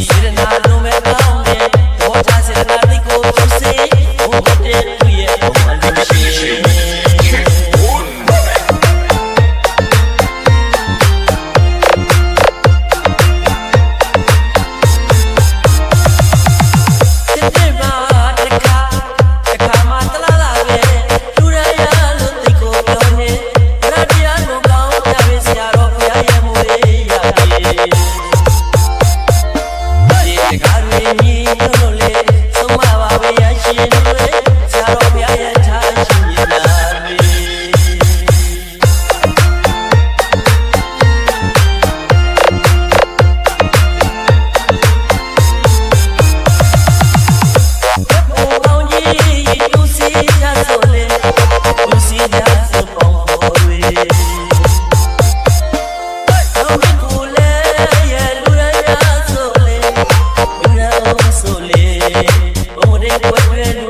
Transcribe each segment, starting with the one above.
Sitting out room at home, pueblo.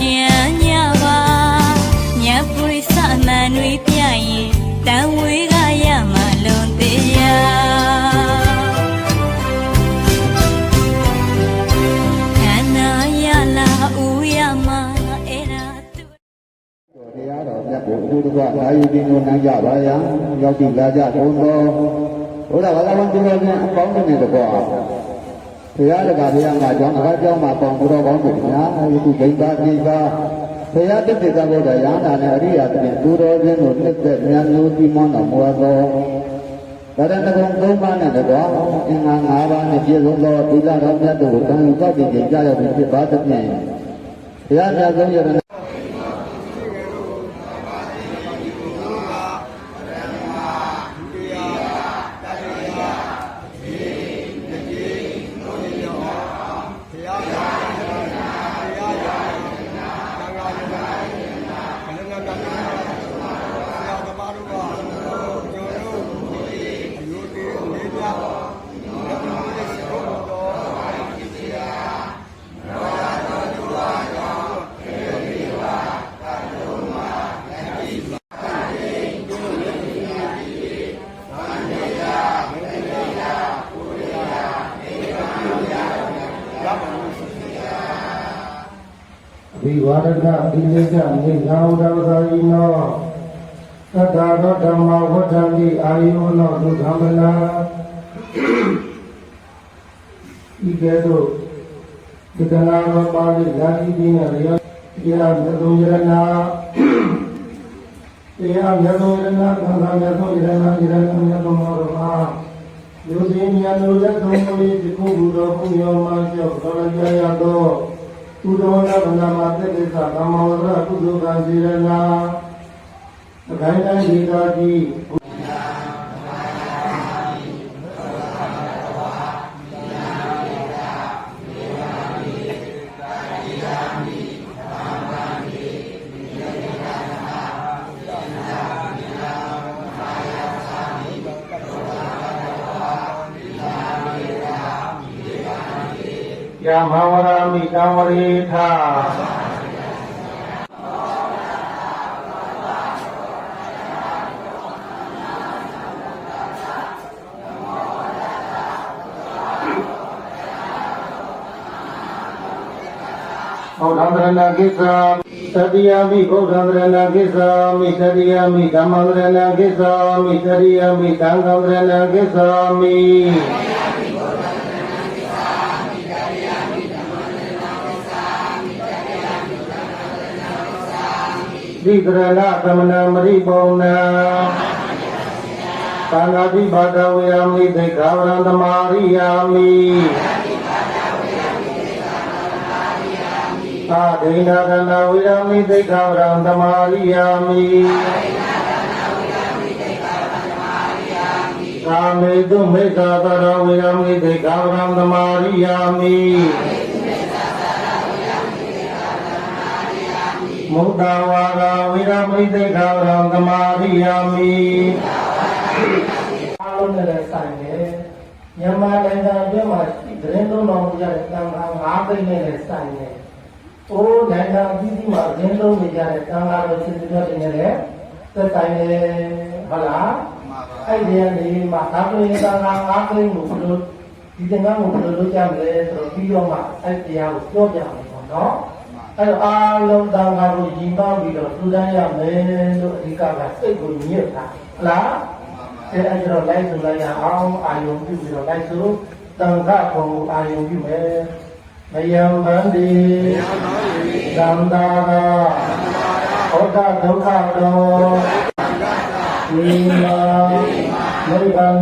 ကျန်ညပါညပွေစအမှန်တွေပြရင်တန်ဝေးကရမလွန်သေးရာခန္ဓာရလာဦးရမအဲ့ဒါတရားတော်မြတ်ကိုအတူတကွအာယုတင်ကိုနိုင်ကြပါရန်ရောက်ပြီလာကြကုန်သောဘုရားဘာသာဝင်သူတော်များအပေါင်းတို့နဲ့တကွ ဘုရားတကာဘုရားမှာကြောင်းအခါကြောင်းမှာပေါင်းသူတော်ကောင်းတို့များယခုဂိမ်းပါတိပါဘုရားတစ္ဆေကဘုရားရဟန္တာနဲ့အရိယာတည်းသူတော်ချင်းတို့နှစ်သက်ဉာဏ်မျိုးတိမောင်းတော်မူသောဗရဏဂုံ၃ပါးနဲ့တကွာအင်္ဂါ၅ပါးနဲ့ပြည့်စုံသောသီလတော်မြတ်တို့ကိုတန်ယူသောက်တည်ကြကြရောက်ပြီးဖြစ်ပါသဖြင့်ဘုရားမြတ်ဆုံးယရဏ ဝိဝါဒကပိဋကနိသာဝဒဝသာယိနောသတ္တာရောဓမ္မဝဋ္ဌံတိအာယောနောဒုက္ခမနာဤကဲ့သို့ဒီကနာမပါဠိလာတိပိနရယောတရားမြတ်သောယရနာတရားမြတ်သောယရနာသံဃာမြတ်သောယရနာယရနာမြတ်သောမောရမယုဇိမြတ်တို့လက်သုံးကိုဒီကုဘုရောဘုယောမကျော်တော်ရရသော ကုသိုလ်နာဗနာမသစ္စာကမ္မဝရကုသိုလ်ကံစီရနာအခိုင်အတန့်ဒီသာတိယမဝရမိကံ ဝရိထဘုရားဗရဏကိစ္စသတိယမိ တိယမိဓမ္မဗရဏကိစ္စမိသတိယမိသံဃဗရဏကိစ္စမိသီကရဏသမဏမရိပုံနာသာနာတိဘာဒဝေယမိသေခာဝရံသမာရိယာမိသာဒိနာကနာဝေယမိသေခာဝရံသမာရိယာမိကာမေတုမေသာသရဝေယမိသေခာဝရံသမာရိယာမိ မုဒ္ဒဝါဒဝိရမိတ်သိခာရံသမာရိယာမိအားလုံးနဲ့ဆိုင်တယ်မြန်မာနိုင်ငံအတွင်းမှာရှိသတင်းလုံးတော်မူကြတဲ့တန်ခါ၅သိန်းနဲ့လည်းဆိုင်တယ်။အိုးနိုင်ငံအသီးသီးမှာသတင်းလုံးနေကြတဲ့တန်ခါတော်စစ်စစ်တွေနဲ့လည်းသက်ဆိုင်တယ်ဟုတ်လား။အဲ့ဒီကနေမှဒါဆိုရင်တန်ခါ၅သိန်းကိုဘယ်လိုဒီသင်္ကန်းကိုဘယ်လိုလုပ်ကြမလဲဆိုတော့ပြီးတော့မှအဲ့တရားကိုပြောပြမယ်ပေါ့နော်။ အဲ့တော့အားလုံးတန်ခါကိုညီပေါင်းပြီးတော့ထူတန်းရမယ်လို့အဓိကကစိတ်ကိုညစ်တာဟုတ်လားအဲအဲ့တော့လိုက်ဆိုလိုက်ရအောင်အာယုံပြုပြီးတော့လိုက်ဆိုတန်ခါကိုအာယုံပြုမယ်မယံဗန္တိသံသာရာဩဒဒုက္ခတောဝိမာနိဗ္ဗာန်